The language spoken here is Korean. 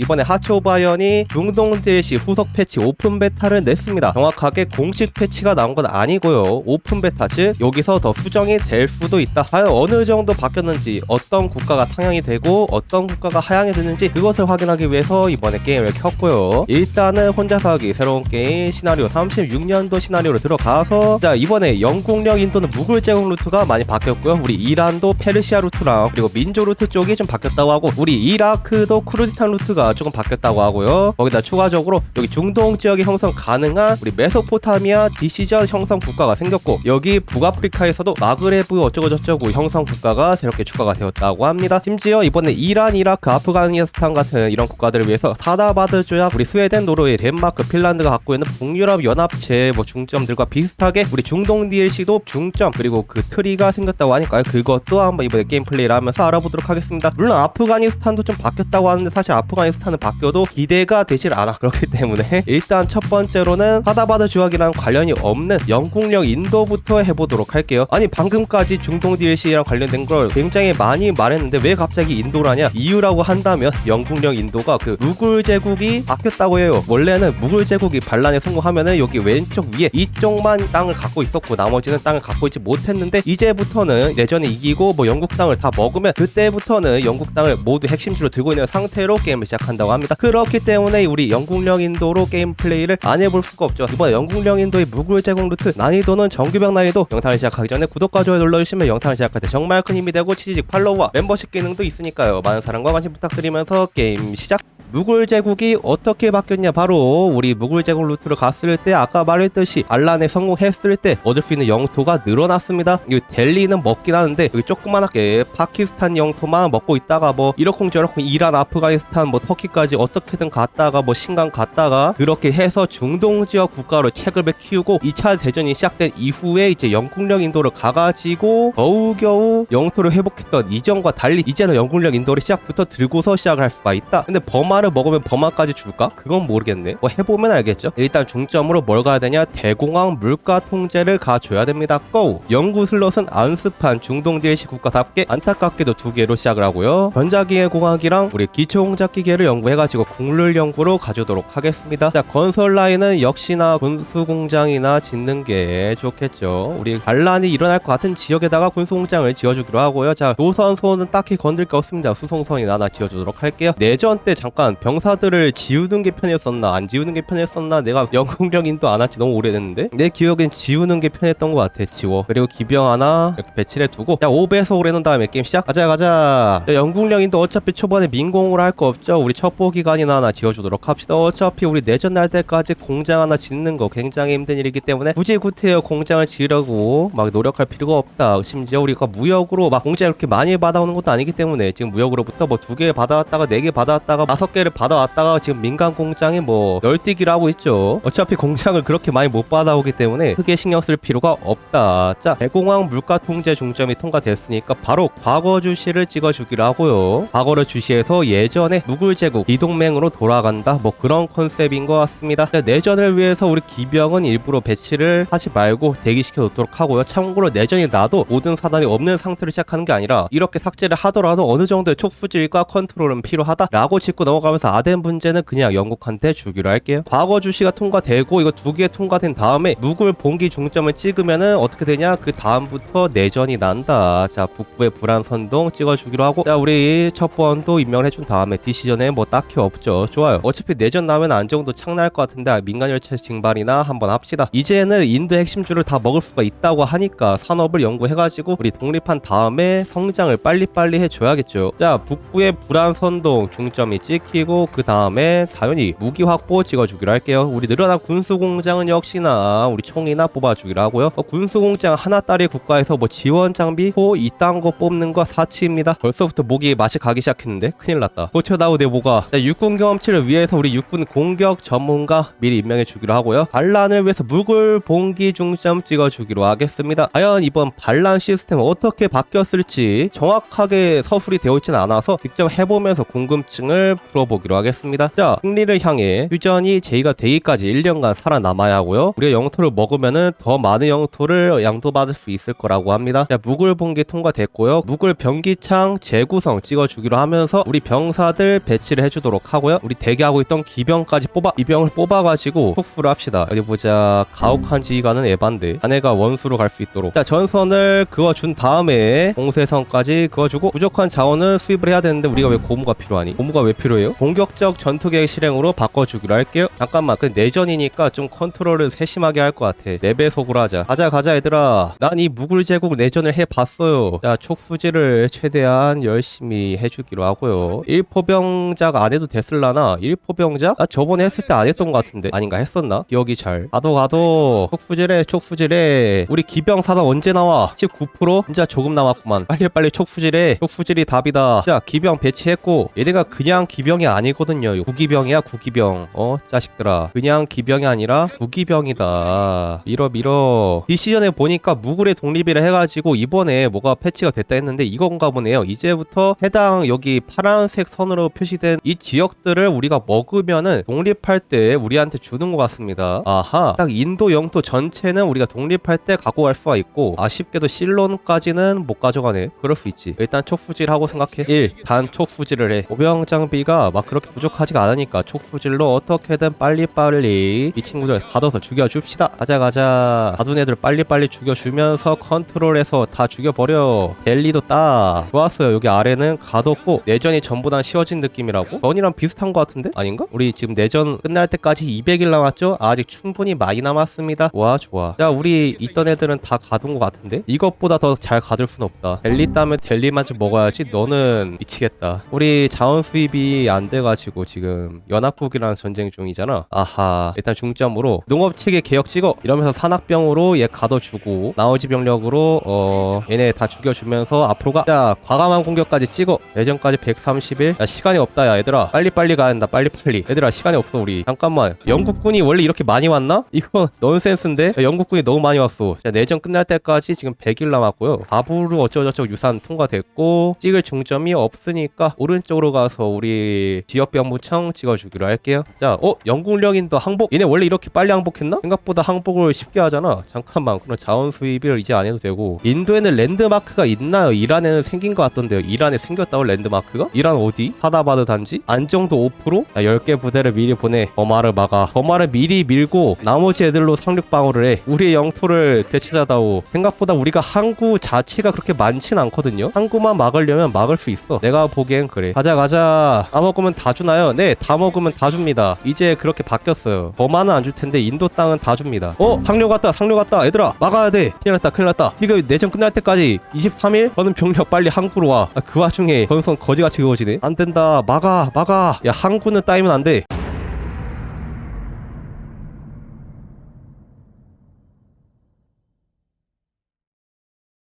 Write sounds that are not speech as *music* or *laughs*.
이번에 하츠 오바이언이 중동 DLC 후속 패치 오픈 베타를 냈습니다. 정확하게 공식 패치가 나온 건 아니고요. 오픈 베타 즉 여기서 더 수정이 될 수도 있다. 과연 어느 정도 바뀌었는지 어떤 국가가 상향이 되고 어떤 국가가 하향이 되는지 그것을 확인하기 위해서 이번에 게임을 켰고요. 일단은 혼자서 하기 새로운 게임 시나리오 36년도 시나리오로 들어가서 자 이번에 영국령 인도는 무굴 제공 루트가 많이 바뀌었고요. 우리 이란도 페르시아 루트랑 그리고 민조 루트 쪽이 좀 바뀌었다고 하고 우리 이라크도 쿠르디탄 루트가 조금 바뀌었다고 하고요. 거기다 추가적으로 여기 중동 지역이 형성 가능한 우리 메소포타미아 디시전 형성 국가가 생겼고 여기 북아프리카에서도 마그레브 어쩌고저쩌고 형성 국가가 새롭게 추가가 되었다고 합니다. 심지어 이번에 이란, 이라크, 아프가니스탄 같은 이런 국가들을 위해서 타다바드 조약, 우리 스웨덴, 노르웨이, 덴마크, 핀란드가 갖고 있는 북유럽 연합체 뭐 중점들과 비슷하게 우리 중동 DLC도 중점 그리고 그 트리가 생겼다고 하니까요. 그것도 한번 이번에 게임 플레이를 하면서 알아보도록 하겠습니다. 물론 아프가니스탄도 좀 바뀌었다고 하는데 사실 아프가니스탄 은 바뀌어도 기대가 되질 않아. 그렇기 때문에 일단 첫 번째로는 타다바드 조약이랑 관련이 없는 영국령 인도부터 해보도록 할게요. 아니 방금까지 중동 DLC랑 관련된 걸 굉장히 많이 말했는데 왜 갑자기 인도라냐? 이유라고 한다면 영국령 인도가 그 무굴 제국이 바뀌었다고 해요. 원래는 무굴 제국이 반란에 성공하면은 여기 왼쪽 위에 이쪽만 땅을 갖고 있었고 나머지는 땅을 갖고 있지 못했는데 이제부터는 내전에 이기고 뭐 영국 땅을 다 먹으면 그때부터는 영국 땅을 모두 핵심지로 들고 있는 상태로 게임을 시작 한다고 합니다. 그렇기 때문에 우리 영국령 인도로 게임 플레이를 안 해볼 수가 없죠. 이번 영국령 인도의 무굴 제공 루트 난이도는 정규병 난이도 영상을 시작하기 전에 구독과 좋아요 눌러주시면 영상을 시작할 때 정말 큰 힘이 되고 치지직 팔로우와 멤버십 기능도 있으니까요. 많은 사랑과 관심 부탁드리면서 게임 시작. 무굴 제국이 어떻게 바뀌었냐? 바로 우리 무굴 제국 루트를 갔을 때 아까 말했듯이 반란에 성공했을 때 얻을 수 있는 영토가 늘어났습니다. 이 델리는 먹긴 하는데 여기 조그만하게 파키스탄 영토만 먹고 있다가 뭐 이러쿵저러쿵 이란 아프가니스탄 뭐 터키까지 어떻게든 갔다가 뭐 신강 갔다가 그렇게 해서 중동 지역 국가로 체급을 키우고 2차 대전이 시작된 이후에 이제 영국령 인도를 가가지고 겨우겨우 영토를 회복했던 이전과 달리 이제는 영국령 인도를 시작부터 들고서 시작을 할 수가 있다. 근데 버마 를 먹으면 버마까지 줄까? 그건 모르겠네. 뭐 해보면 알겠죠? 일단 중점으로 뭘 가야 되냐? 대공황 물가 통제를 가줘야 됩니다. 고! 영구 슬롯은 안습한 중동 DLC 국가답게 안타깝게도 두 개로 시작을 하고요. 전자기계 공학이랑 우리 기초공작기계를 연구해가지고 국룰 연구로 가져도록 하겠습니다. 자 건설 라인은 역시나 군수공장이나 짓는 게 좋겠죠. 우리 반란이 일어날 것 같은 지역에다가 군수공장을 지어주기로 하고요. 자 노선소는 딱히 건들 게 없습니다. 수송선이나 하나 지어주도록 할게요. 내전 때 잠깐 병사들을 지우는 게 편했었나 안 지우는 게 편했었나 내가 *laughs* 영국령 인도 안 한지. 너무 오래됐는데? 내 기억엔 지우는 게 편했던 것 같아 지워. 그리고 기병 하나 이렇게 배치를 해두고 자 5배속으로 해놓은 다음에 게임 시작. 가자 가자. 자, 영국령 인도 어차피 초반에 민공으로 할 거 없죠? 우리 첩보 기간이나 하나 지어주도록 합시다. 어차피 우리 내전 날 때까지 공장 하나 짓는 거 굉장히 힘든 일이기 때문에 굳이 구태여 공장을 지으려고 막 노력할 필요가 없다. 심지어 우리가 무역으로 막 공장 이렇게 많이 받아오는 것도 아니기 때문에 지금 무역으로부터 뭐 두 개 받아왔다가 네 개 받아왔다가 다섯 개를 받아왔다가 지금 민간 공장에 뭐 널뛰기를 하고 있죠. 어차피 공장을 그렇게 많이 못 받아오기 때문에 크게 신경 쓸 필요가 없다. 자 대공황 물가 통제 중점이 통과됐으니까 바로 과거 주시를 찍어주기로 하고요. 과거를 주시해서 예전에 무굴 제국 이동맹으로 돌아간다. 뭐 그런 컨셉인 것 같습니다. 자, 내전을 위해서 우리 기병은 일부러 배치를 하지 말고 대기시켜 놓도록 하고요. 참고로 내전이 나도 모든 사단이 없는 상태로 시작하는 게 아니라 이렇게 삭제를 하더라도 어느 정도의 촉수질과 컨트롤은 필요하다라고 짚고 넘어가 면서 아덴 문제는 그냥 영국한테 주기로 할게요. 과거 주시가 통과되고 이거 두 개 통과된 다음에 무굴 봉기 중점을 찍으면은 어떻게 되냐? 그 다음부터 내전이 난다. 자 북부의 불안 선동 찍어주기로 하고. 자 우리 첫 번도 임명을 해준 다음에 디시전에 뭐 딱히 없죠. 좋아요. 어차피 내전 나면 안정도 창날 것 같은데 아, 민간 열차 징발이나 한번 합시다. 이제는 인도 핵심주를 다 먹을 수가 있다고 하니까 산업을 연구해가지고 우리 독립한 다음에 성장을 빨리빨리 해줘야겠죠. 자 북부의 불안 선동 중점이 찍히 고 그 다음에 당연히 무기 확보 찍어주기로 할게요. 우리 늘어난 군수공장은 역시나 우리 총이나 뽑아주기로 하고요. 어, 군수공장 하나따리 국가에서 뭐 지원 장비 호 이딴 거 뽑는 거 사치입니다. 벌써부터 목이 맛이 가기 시작했는데 큰일 났다. 고쳐다오 대보가 자, 육군 경험치를 위해서 우리 육군 공격 전문가 미리 임명해 주기로 하고요. 반란을 위해서 묵을 봉기 중점 찍어주기로 하겠습니다. 과연 이번 반란 시스템 어떻게 바뀌었을지 정확하게 서술이 되어 있지는 않아서 직접 해보면서 궁금증을 찍어 보기로 하겠습니다. 자, 승리를 향해 휴전이 제의가 되기까지 1년간 살아남아야 하고요. 우리가 영토를 먹으면은 더 많은 영토를 양도받을 수 있을 거라고 합니다. 자, 묵을 본게 통과됐고요. 묵을 병기창 재구성 찍어주기로 하면서 우리 병사들 배치를 해주도록 하고요. 우리 대기하고 있던 기병까지 뽑아 기병을 뽑아가지고 폭수를 합시다. 어디 보자. 가혹한 지휘관은 에반데 아내가 원수로 갈 수 있도록 자 전선을 그어준 다음에 공세선까지 그어주고 부족한 자원을 수입을 해야 되는데 우리가 왜 고무가 필요하니? 고무가 왜 필요해요? 공격적 전투 계획 실행으로 바꿔주기로 할게요. 잠깐만 그 내전이니까 좀 컨트롤을 세심하게 할 것 같아. 4배속으로 하자. 가자 가자 얘들아. 난 이 무굴 제국 내전을 해봤어요. 자 촉수지를 최대한 열심히 해주기로 하고요. 1포병작 안 해도 됐을라나? 1포병작? 나 저번에 했을 때 안 했던 것 같은데 아닌가 했었나? 기억이 잘. 가도 가도 촉수지래 촉수지래. 우리 기병 사상 언제 나와? 19% 진짜 조금 남았구만. 빨리빨리 촉수지래. 촉수질이 답이다. 자 기병 배치했고 얘네가 그냥 기병 이 아니거든요. 구기병이야 구기병. 어 자식들아. 그냥 기병이 아니라 구기병이다. 밀어 밀어. 이 시즌에 보니까 무굴의 독립이라 해가지고 이번에 뭐가 패치가 됐다 했는데 이건가 보네요. 이제부터 해당 여기 파란색 선으로 표시된 이 지역들을 우리가 먹으면은 독립할 때 우리한테 주는 것 같습니다. 아하. 딱 인도 영토 전체는 우리가 독립할 때 갖고 갈 수가 있고 아쉽게도 실론까지는 못 가져가네. 그럴 수 있지. 일단 촉수질 하고 생각해. 1. 단 촉수질을 해. 보병 장비가 막 그렇게 부족하지가 않으니까 촉수질로 어떻게든 빨리빨리 이 친구들 가둬서 죽여줍시다. 가자 가자. 가둔 애들 빨리빨리 죽여주면서 컨트롤해서 다 죽여버려. 델리도 따. 좋았어요. 여기 아래는 가뒀고 내전이 전보다 쉬워진 느낌이라고? 전이랑 비슷한 것 같은데? 아닌가? 우리 지금 내전 끝날 때까지 200일 남았죠? 아직 충분히 많이 남았습니다. 와 좋아. 자 우리 있던 애들은 다 가둔 것 같은데? 이것보다 더 잘 가둘 순 없다. 델리 따면 델리만 좀 먹어야지. 너는 미치겠다. 우리 자원 수입이 안 돼가지고 지금 연합국이랑 전쟁 중이잖아. 아하. 일단 중점으로 농업 체계 개혁 찍어. 이러면서 산악병으로 얘 가둬주고 나머지 병력으로 어 얘네 다 죽여주면서 앞으로 가. 자 과감한 공격까지 찍어. 내전까지 130일. 야 시간이 없다 야 얘들아. 빨리빨리 가야 한다. 빨리빨리. 얘들아 시간이 없어 우리. 잠깐만. 영국군이 원래 이렇게 많이 왔나? 이거 *laughs* 넌센스인데? 야, 영국군이 너무 많이 왔어. 자 내전 끝날 때까지 지금 100일 남았고요. 바부르 어쩌고저쩌고 유산 통과됐고 찍을 중점이 없으니까 오른쪽으로 가서 우리 지역병무청 찍어주기로 할게요. 자, 어 영국령인도 항복. 얘네 원래 이렇게 빨리 항복했나? 생각보다 항복을 쉽게 하잖아. 잠깐만. 그럼 자원 수입을 이제 안 해도 되고 인도에는 랜드마크가 있나요? 이란에는 생긴 것 같던데요. 이란에 생겼다고 랜드마크가? 이란 어디? 하다바드 단지? 안정도 5%? 자, 10개 부대를 미리 보내. 버마를 막아. 버마를 미리 밀고 나머지 애들로 상륙 방어를 해. 우리의 영토를 되찾아다오. 생각보다 우리가 항구 자체가 그렇게 많진 않거든요. 항구만 막으려면 막을 수 있어. 내가 보기엔 그래. 가자 가자. 다 먹으면 다 주나요? 네, 다 먹으면 다 줍니다. 이제 그렇게 바뀌었어요. 버마는 안 줄 텐데 인도 땅은 다 줍니다. 어, 상륙 갔다, 상륙 갔다. 얘들아, 막아야 돼. 큰일 났다, 큰일 났다. 지금 내전 끝날 때까지 23일? 저는 병력 빨리 항구로 와. 아, 그 와중에 건선 거지같이 그어지네. 안 된다. 막아, 막아. 야, 항구는 따이면 안 돼.